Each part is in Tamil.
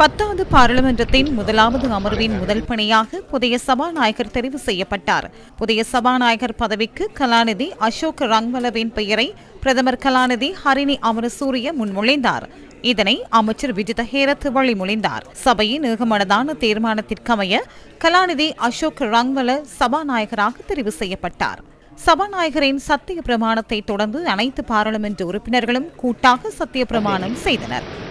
பத்தாவது பாராளுமன்றத்தின் முதலாவது அமர்வின் முதல் பணியாக புதிய சபாநாயகர் தெரிவு செய்யப்பட்டார். புதிய சபாநாயகர் பதவிக்கு கலாநிதி அசோக் ரங்வலவின் பெயரை பிரதமர் கலாநிதி ஹரிணி அமரசூரிய முன்மொழிந்தார் இதனை அமைச்சர் விஜித ஹேரத் வழிமொழிந்தார் சபையின் ஏகமனதான தீர்மானத்திற்கமைய கலாநிதி அசோக் ரங்வல சபாநாயகராக தெரிவு செய்யப்பட்டார். சபாநாயகரின் சத்திய பிரமாணத்தை தொடர்ந்து அனைத்து பாராளுமன்ற உறுப்பினர்களும் கூட்டாக சத்திய பிரமாணம் செய்தனர்.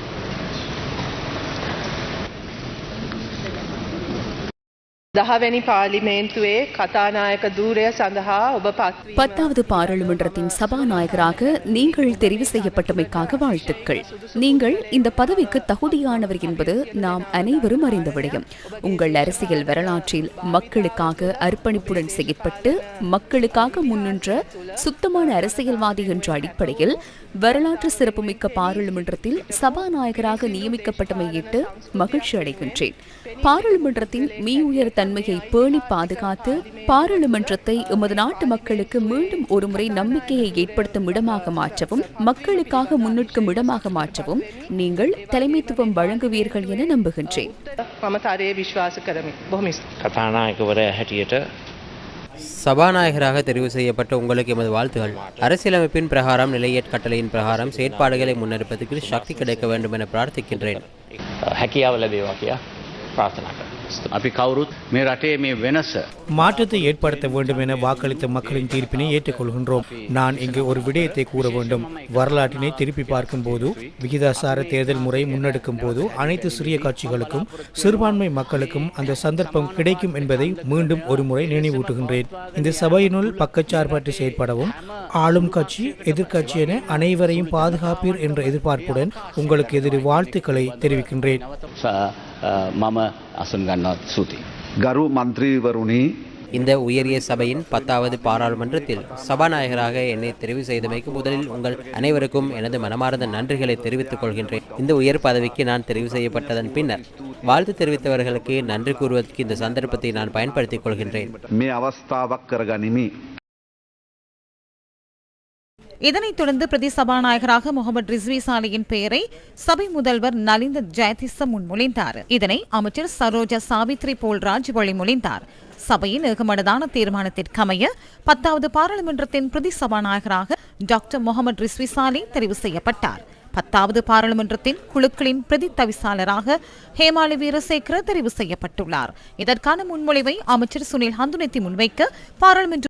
දහවැනි පාලිමේන්තුවේ කතානායක දූරය සඳහා ඔබ පත්වීම பத்தாவது பாராளுமன்றத்தின் சபாநாயகராக நீங்கள் தெரிவு செய்யப்பட்டமைக்காக வாழ்த்துக்கள் நீங்கள் இந்த பதவிக்கு தகுதியானவர் என்பது நாம் அனைவரும் அறிந்த விடயம் உங்கள் அரசியல் வரலாற்றில் மக்களுக்காக அர்ப்பணிப்புடன் செயற்பட்டு மக்களுக்காக முன்னின்ற சுத்தமான அரசியல்வாதி என்ற அடிப்படையில் வரலாற்று சிறப்புமிக்க பாராளுமன்றத்தில் சபாநாயகராக நியமிக்கப்பட்டமையிட்டு மகிழ்ச்சி அடைகின்றேன் பாராளுமன்றத்தின் மீ உயர் தன்மையை பேணி பாதுகாத்து பாராளுமன்றத்தை எமது நாட்டு மக்களுக்கு மீண்டும் ஒருமுறை நம்பிக்கையை ஏற்படுத்தும் இடமாக மாற்றவும் மக்களுக்காக முன்னிற்கும் இடமாக மாற்றவும் நீங்கள் தலைமைத்துவம் வழங்குவீர்கள் என நம்புகின்றேன். சபாநாயகராக தெரிவு செய்யப்பட்ட உங்களுக்கு எமது வாழ்த்துகள். அரசியலமைப்பின் பிரகாரம் நிலையேற் கட்டளையின் பிரகாரம் செயற்பாடுகளை முன்னெடுப்பதற்கு சக்தி கிடைக்க வேண்டும் என பிரார்த்திக்கின்றேன். ප්‍රාර්ථනා කරනවා. අපි කවුරුත් මේ රටේ මේ වෙනස மாற்றத்தை ஏற்படுத்த வேண்டும் என வாக்களித்த மக்களின் தீர்ப்பினை ஏற்றுக்கொள்கின்றோம் நான் இங்கு ஒரு விடயத்தை கூற வேண்டும் வரலாற்றினை திருப்பி பார்க்கும்போது விகிதாசார தேர்தல் முறை முன்னெடுக்கும் போது அனைத்து சிறிய கட்சிகளுக்கும் சிறுபான்மை மக்களுக்கும் அந்த சந்தர்ப்பம் கிடைக்கும் என்பதை மீண்டும் ஒரு முறை நினைவூட்டுகின்றேன் இந்த சபையினுள் பக்கச்சார்பற்று செயற்படவும் ஆளும் கட்சி எதிர்க்கட்சி என அனைவரையும் பாதுகாப்பீர் என்ற எதிர்பார்ப்புடன் உங்களுக்கு எதிரி வாழ்த்துக்களை தெரிவிக்கின்றேன் ස- අ, මම අසුන් ගන්නවා සූතියි. ගරු මන්ත්‍රීවරුණි இந்த உயரிய சபையின் பத்தாவது பாராளுமன்றத்தில் சபாநாயகராக என்னை தெரிவு செய்தமைக்கு முதலில் உங்கள் அனைவருக்கும் எனது மனமார்ந்த நன்றிகளை தெரிவித்துக் கொள்கின்றேன் இந்த உயர் பதவிக்கு நான் தெரிவு செய்யப்பட்டதன் பின்னர் வாழ்த்து தெரிவித்தவர்களுக்கு நன்றி கூறுவதற்கு இந்த சந்தர்ப்பத்தை நான் பயன்படுத்திக் கொள்கின்றேன் මේ අවස්ථාවක් කරගනිමි. இதனைத் தொடர்ந்து பிரதி சபாநாயகராக முகமது ரிஸ்வி சாலியின் பெயரை சபை முதல்வர் நலிந்த ஜெயதிச முன்மொழிந்தார். இதனை அமைச்சர் சரோஜா சாவித்ரி போல்ராஜ் வழிமொழிந்தார். சபையின் ஏகமனதான தீர்மானத்திற்கமைய பத்தாவது பாராளுமன்றத்தின் பிரதி சபாநாயகராக டாக்டர் முகமது ரிஸ்வி சாலி தெரிவு செய்யப்பட்டார். பத்தாவது பாராளுமன்றத்தின் குழுக்களின் பிரதி தவிசாளராக ஹேமாலி வீரசேகர தெரிவு செய்யப்பட்டுள்ளார். இதற்கான முன்மொழிவை அமைச்சர் சுனில் ஹந்துனத்தி முன்வைக்க பாராளுமன்ற